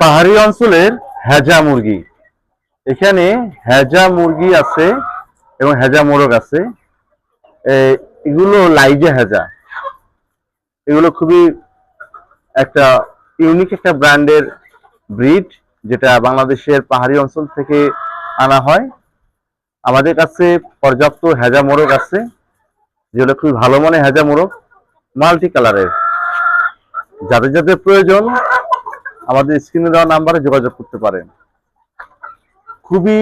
পাহাড়ি অঞ্চলের হেজা মুরগি। এখানে হেজা মুরগি আছে এবং হেজা মোরগ আছে। এগুলো লাইজা হেজা। এগুলো খুবই একটা ইউনিক একটা ব্র্যান্ডের ব্রিড, যেটা বাংলাদেশের পাহাড়ি অঞ্চল থেকে আনা হয়। আমাদের কাছে পর্যাপ্ত হেজা মোরগ আছে, যেগুলো খুবই ভালো মানের হেজা মোরগ মাল্টি কালারের যাদের যাদের প্রয়োজন আমাদের স্ক্রিনে দেওয়া নাম্বারে যোগাযোগ করতে পারেন। খুবই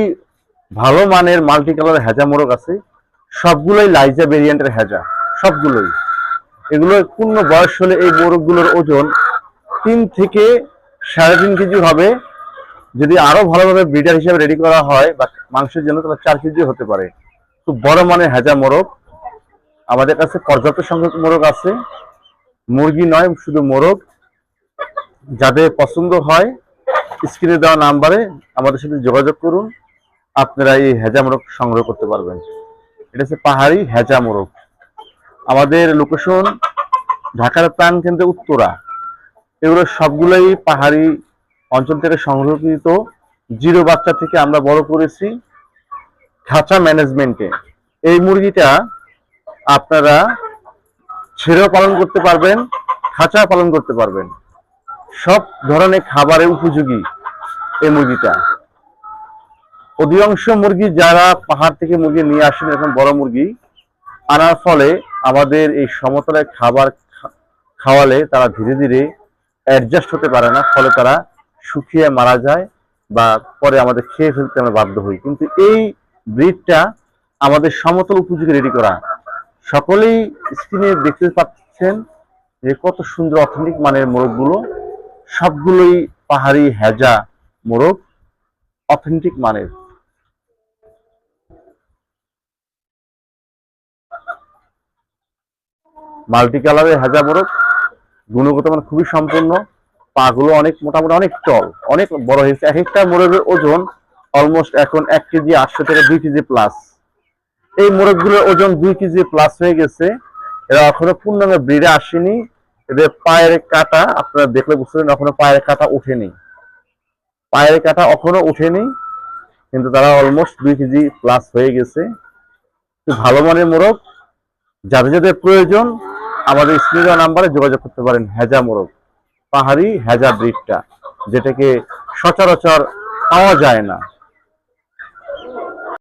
ভালো মানের মাল্টি কালার হেজা মোরগ আছে। সবগুলোই লাইজা ভেরিয়েন্টের হেজা, সবগুলোই। এগুলো পূর্ণ বয়স হলে এই মোরগগুলোর ওজন তিন থেকে সাড়ে তিন কেজি হবে। যদি আরও ভালোভাবে ব্রিডার হিসেবে রেডি করা হয় বা মাংসের জন্য, তাহলে চার কেজি হতে পারে। খুব বড় মানের হেজা মোরগ। আমাদের কাছে পর্যাপ্ত সংখ্যক মোরগ আছে। মুরগি নয়, শুধু মোরগ। যাদের পছন্দ হয় স্ক্রিনে দেওয়া নাম্বারে আমাদের সাথে যোগাযোগ করুন। আপনারা এই হেজা মোরগ সংগ্রহ করতে পারবেন। এটা হচ্ছে পাহাড়ি হেজা মোরগ আমাদের লোকেশন ঢাকার প্রাণ কেন্দ্রে উত্তরা। এগুলো সবগুলোই পাহাড়ি অঞ্চল থেকে সংগ্রহকৃত জিরো বাচ্চা থেকে আমরা বড় করেছি খাঁচা ম্যানেজমেন্টে এই মুরগিটা আপনারা ছেড়েও পালন করতে পারবেন খাঁচা পালন করতে পারবেন। সব ধরনের খাবারের উপযোগী এই মুরগিটা অধিকাংশ মুরগি যারা পাহাড় থেকে মুরগি নিয়ে আসেন এখন বড় মুরগি, আনার ফলে আমাদের এই সমতলের খাবার খাওয়ালে তারা ধীরে ধীরে অ্যাডজাস্ট হতে পারে না, ফলে তারা শুকিয়ে মারা যায় বা পরে আমাদের খেয়ে ফেলতে আমরা বাধ্য হই। কিন্তু এই ব্রিডটা আমাদের সমতল উপযোগী রেডি করা। সকলেই স্ক্রিনে দেখতে পাচ্ছেন যে কত সুন্দর অথেন্টিক মানের মোরগগুলো। সবগুলোই পাহাড়ি হেজা মোরগ অথেন্টিক মানের। মাল্টি কালারের হেজা মোরগ গুণগত মান খুবই সম্পূর্ণ। পাগুলো অনেক মোটামুটি অনেক টল অনেক বড় হয়েছে। এক একটা মোরগের ওজন অলমোস্ট এখন এক কেজি আটশো থেকে দুই কেজি প্লাস এই মোরগগুলোর ওজন দুই কেজি প্লাস হয়ে গেছে। এরা এখনও পূর্ণাঙ্গ ব্রিডে আসেনি। এদের পায়ের কাটা, আপনারা দেখলে বুঝতে পারেন এখনও পায়ের কাটা উঠেনি পায়ের কাটা এখনও উঠেনি কিন্তু তারা অলমোস্ট দুই কেজি প্লাস হয়ে গেছে। ভালো মানের মোরগ, যাদের যাদের প্রয়োজন, আমাদের স্ক্রিনে নাম্বারে যোগাযোগ করতে পারেন হেজা মোরগ, পাহাড়ি হেজা ব্রিডটা, যেটাকে সচরাচর পাওয়া যায় না।